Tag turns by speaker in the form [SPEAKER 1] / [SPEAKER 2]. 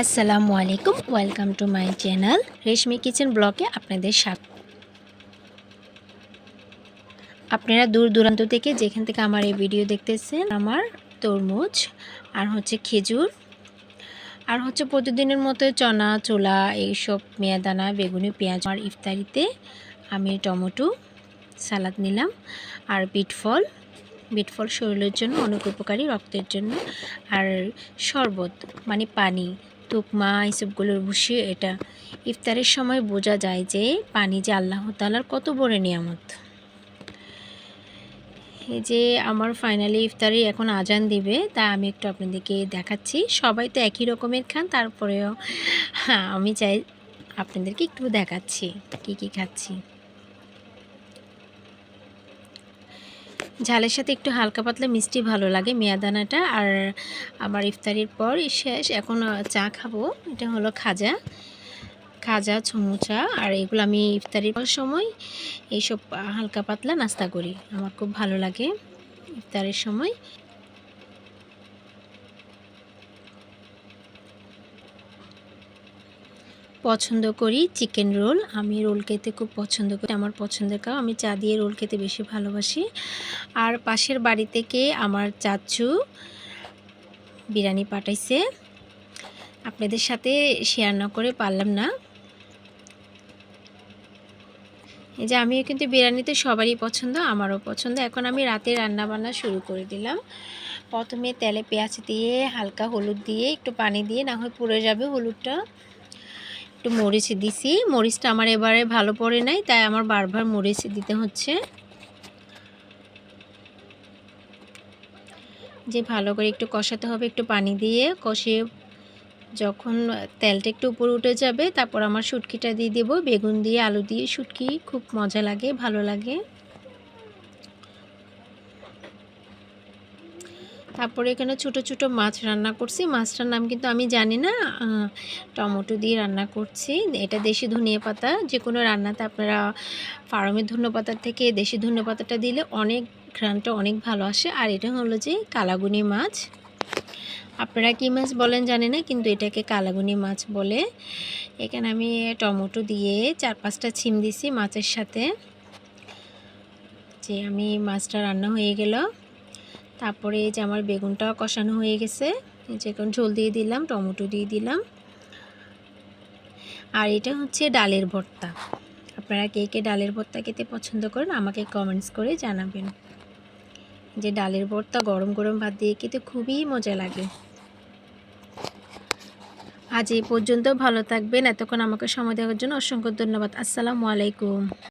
[SPEAKER 1] আসসালামু আলাইকুম welcome to my channel Reshmi kitchen ব্লকে আপনাদের স্বাগত। আপনারা দূর দূরান্ত থেকে যেখান থেকে আমার এই ভিডিও দেখতেছেন, আমার তরমুজ, আর হচ্ছে খেজুর, আর হচ্ছে প্রতিদিনের মতো চনা চোলা এইসব মেয়াদানা, বেগুনি, পেঁয়াজ, আর ইফতারিতে আমি টমেটো, সালাদ নিলাম, আর বিট ফল বিট ফল শরীরের জন্য অনেক উপকারী, রক্তের জন্য, আর শরবত মানে পানি তুকমা এইসবগুলোর বসিয়ে এটা। ইফতারের সময় বোঝা যায় যে পানি যে আল্লাহ তালার কত বড় নিয়ামত। এই যে আমার ফাইনালি ইফতারি এখন আজান দিবে তা আমি একটু আপনাদেরকে দেখাচ্ছি। সবাই তো একই রকমের খান, তারপরেও হ্যাঁ আমি চাই আপনাদেরকে একটু দেখাচ্ছি, কি কি খাচ্ছি। ঝালের সাথে একটু হালকা পাতলা মিষ্টি ভালো লাগে মেয়াদানাটা। আর আমার ইফতারির পর শেষ, এখন চা খাব। এটা হলো খাজা খাজা চমুচা আর এগুলো আমি ইফতারির সময় এইসব হালকা পাতলা নাস্তা করি। আমার খুব ভালো লাগে ইফতারের সময়। পছন্দ করি চিকেন রোল। আমি রোল খেতে খুব পছন্দ করি। আমার পছন্দের খাও আমি চা দিয়ে রোল খেতে বেশি ভালোবাসি। আর পাশের বাড়ি থেকে আমার চাচু বিরিয়ানি পাঠাইছে। আপনাদের সাথে শেয়ার না করে পারলাম না। এই যে আমিও কিন্তু বিরিয়ানি তো সবারই পছন্দ, আমারও পছন্দ। এখন আমি রাতে রান্না বান্না শুরু করে দিলাম। প্রথমে তেলে পেঁয়াজ দিয়ে হালকা হলুদ দিয়ে একটু পানি দিয়ে, না হয় পুড়ে যাবে হলুদটা। একটু মরিচ দিছি। মরিচটা আমার এবারে ভালো পড়ে নাই, তাই আমার বারবার মরিচ দিতে হচ্ছে। যে ভালো করে একটু কষাতে হবে, একটু পানি দিয়ে কষিয়ে যখন তেলটা একটু উপরে উঠে যাবে, তারপর আমার শুটকিটা দিয়ে দেবো। বেগুন দিয়ে, আলু দিয়ে শুটকি খুব মজা লাগে, ভালো লাগে। তারপরে এখানে ছোট ছোট মাছ রান্না করছি। মাছটার নাম কিন্তু আমি জানি না। টমেটো দিয়ে রান্না করছি। এটা দেশি ধনিয়া পাতা। যে কোনো রান্নাতে আপনারা ফার্মের ধনিয়া পাতার থেকে দেশি ধনিয়া পাতাটা দিলে অনেক ঘ্রানটা অনেক ভালো আসে। আর এটা হলো যে কালাগুনি মাছ। আপনারা কী মাছ বলেন জানি না, কিন্তু এটাকে কালাগুনি মাছ বলে। এখানে আমি টমেটো দিয়ে চার পাঁচটা ছিম দিছি মাছের সাথে। যে আমি মাছটা রান্না হয়ে গেল। তারপরে যে আমার বেগুনটা কষানো হয়ে গেছে। যে এখন ঝোল দিয়ে দিলাম, টমেটো দিয়ে দিলাম। আর এটা হচ্ছে ডালের ভর্তা। আপনারা কে কে ডালের ভর্তা খেতে পছন্দ করেন, আমাকে কমেন্টস করে জানাবেন। যে ডালের ভর্তা গরম গরম ভাত দিয়ে খেতে খুবই মজা লাগে। আজ এই পর্যন্ত ভালো থাকবেন। এতক্ষণ আমাকে সময় দেওয়ার জন্য অসংখ্য ধন্যবাদ। আসসালামু আলাইকুম।